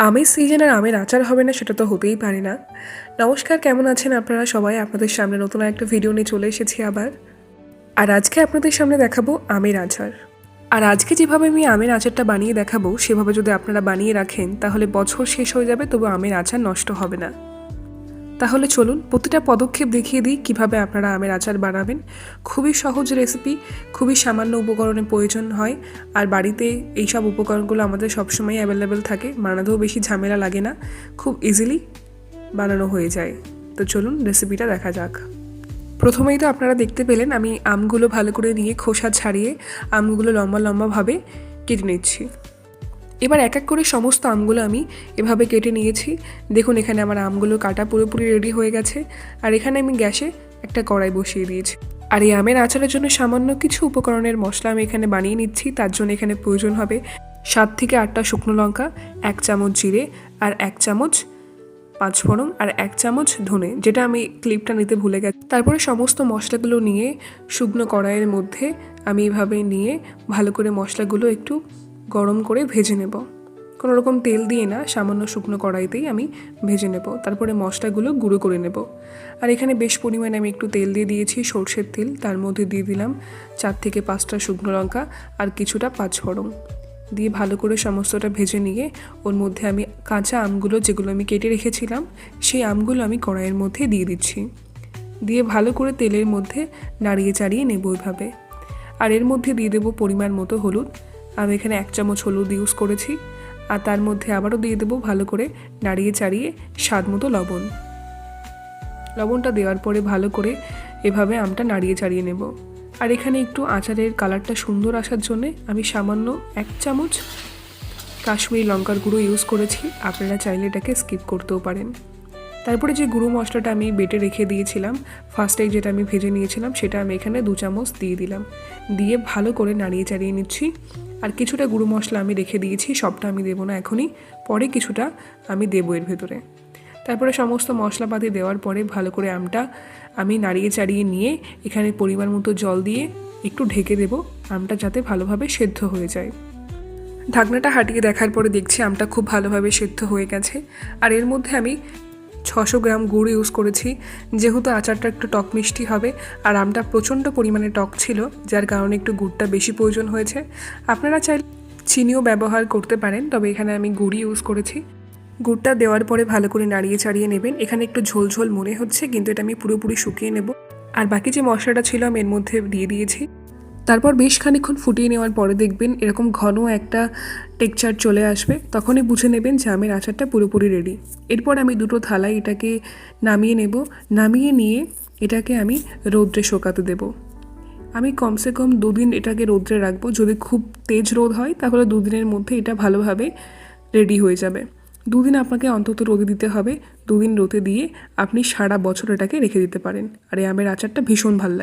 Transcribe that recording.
আমের সিজন আর আমের আচার হবে না, সেটা তো হতেই পারে না। নমস্কার, কেমন আছেন আপনারা সবাই? আপনাদের সামনে নতুন একটা ভিডিও নিয়ে চলে এসেছি আবার। আর আজকে আপনাদের সামনে দেখাবো আমের আচার। আর আজকে যেভাবে আমি আমের আচারটা বানিয়ে দেখাবো, সেভাবে যদি আপনারা বানিয়ে রাখেন, তাহলে বছর শেষ হয়ে যাবে, তবু আমের আচার নষ্ট হবে না। তাহলে চলুন প্রতিটা পদক্ষেপ দেখিয়ে দিই কীভাবে আপনারা আমের আচার বানাবেন। খুবই সহজ রেসিপি খুবই সামান্য উপকরণের প্রয়োজন হয়। আর বাড়িতে এইসব উপকরণগুলো আমাদের সবসময় অ্যাভেলেবেল থাকে, বানাতেও বেশি ঝামেলা লাগে না, খুব ইজিলি বানানো হয়ে যায়। তো চলুন রেসিপিটা দেখা যাক। প্রথমেই তো আপনারা দেখতে পেলেন, আমি আমগুলো ভালো করে নিয়ে খোসা ছাড়িয়ে আমগুলো লম্বা লম্বাভাবে কেটে নিচ্ছি। এবার এক এক করে সমস্ত আমগুলো আমি এভাবে কেটে নিয়েছি। দেখুন, এখানে আমার আমগুলো কাটা পুরোপুরি রেডি হয়ে গেছে। আর এখানে আমি গ্যাসে একটা কড়াই বসিয়ে দিয়েছি। আর এই আমের আচারের জন্য সামান্য কিছু উপকরণের মশলা আমি এখানে বানিয়ে নিচ্ছি। তার জন্য এখানে প্রয়োজন হবে সাত থেকে আটটা শুকনো লঙ্কা, এক চামচ জিরে আর এক চামচ পাঁচফোড়ন আর এক চামচ ধনে, যেটা আমি ক্লিপটা নিতে ভুলে গেছি। তারপরে সমস্ত মশলাগুলো নিয়ে শুকনো কড়াইয়ের মধ্যে আমি এভাবে নিয়ে ভালো করে মশলাগুলো একটু গরম করে ভেজে নেব। কোনো রকম তেল দিয়ে না সামান্য শুকনো কড়াইতেই আমি ভেজে নেব। তারপরে মশলাগুলো গুঁড়ো করে নেব। আর এখানে বেশ পরিমাণে আমি একটু তেল দিয়ে দিয়েছি, সর্ষের তেল। তার মধ্যে দিয়ে দিলাম চার থেকে পাঁচটা শুকনো লঙ্কা আর কিছুটা পাঁচফোড়ন দিয়ে ভালো করে সমস্তটা ভেজে নিয়ে ওর মধ্যে আমি কাঁচা আমগুলো যেগুলো আমি কেটে রেখেছিলাম, সেই আমগুলো আমি কড়াইয়ের মধ্যে দিয়ে দিচ্ছি। দিয়ে ভালো করে তেলের মধ্যে নাড়িয়ে চাড়িয়ে নেব ওইভাবে। আর এর মধ্যে দিয়ে দেবো পরিমাণ মতো হলুদ। আমি এখানে এক চামচ হলুদ ইউজ করেছি, আর তার মধ্যে আবারও দিয়ে দেবো ভালো করে নাড়িয়ে চাড়িয়ে স্বাদ মতো লবণ। লবণটা দেওয়ার পরে ভালো করে এভাবে আমটা নাড়িয়ে চাড়িয়ে নেব। আর এখানে একটু আচারের কালারটা সুন্দর আসার জন্যে আমি সামান্য এক চামচ কাশ্মীরি লঙ্কার গুঁড়ো ইউজ করেছি, আপনারা চাইলে এটাকে স্কিপ করতেও পারেন। তারপরে যে গুঁড়ো মশলাটা আমি বেটে রেখে দিয়েছিলাম ফার্স্টে যেটা আমি ভেজে নিয়েছিলাম, সেটা আমি এখানে দু চামচ দিয়ে দিলাম। দিয়ে ভালো করে নাড়িয়ে চাড়িয়ে নিচ্ছি। আর কিছুটা গুঁড়ো মশলা আমি রেখে দিয়েছি, সবটা আমি দেবো না এখনই, পরে কিছুটা আমি দেবো এর ভেতরে। তারপরে সমস্ত মশলাপাতি দেওয়ার পরে ভালো করে আমটা আমি নাড়িয়ে চাড়িয়ে নিয়ে এখানে পরিমাণ মতো জল দিয়ে একটু ঢেকে দেবো, আমটা যাতে ভালোভাবে সেদ্ধ হয়ে যায়। ঢাকনাটা হাঁটিয়ে দেখার পরে দেখছি আমটা খুব ভালোভাবে সেদ্ধ হয়ে গেছে, আর এর মধ্যে আমি ছশো গ্রাম গুড় ইউজ করেছি। যেহেতু আচারটা একটু টক মিষ্টি হবে, আর আমটা প্রচণ্ড পরিমাণে টক ছিল, যার কারণে একটু গুড়টা বেশি প্রয়োজন হয়েছে। আপনারা চাইলে চিনিও ব্যবহার করতে পারেন, তবে এখানে আমি গুড়ই ইউজ করেছি। গুড়টা দেওয়ার পরে ভালো করে নাড়িয়ে চাড়িয়ে নেবেন। এখানে একটু ঝোল ঝোল মনে হচ্ছে, কিন্তু এটা আমি পুরোপুরি শুকিয়ে নেব। আর বাকি যে মশলাটা ছিল, আমি এর মধ্যে দিয়ে দিয়েছি। তারপর বেশ খানিক্ষণ ফুটিয়ে নেওয়ার পরে দেখবেন এরকম ঘন একটা টেক্সচার চলে আসবে, তখনই বুঝে নেবেন যে আমের আচারটা পুরোপুরি রেডি এরপর আমি দুটো থালায় এটাকে নামিয়ে নেব। নামিয়ে নিয়ে এটাকে আমি রৌদ্রে শোকাতে দেব। আমি কমসে কম দুদিন এটাকে রৌদ্রে রাখব। যদি খুব তেজ রোদ হয়, তাহলে দুদিনের মধ্যে এটা ভালোভাবে রেডি হয়ে যাবে। দুদিন আপনাকে অন্তত রোদে দিতে হবে। দুদিন রোদে দিয়ে আপনি সারা বছর এটাকে রেখে দিতে পারেন। আর এই আমের আচারটা ভীষণ ভালো লাগে।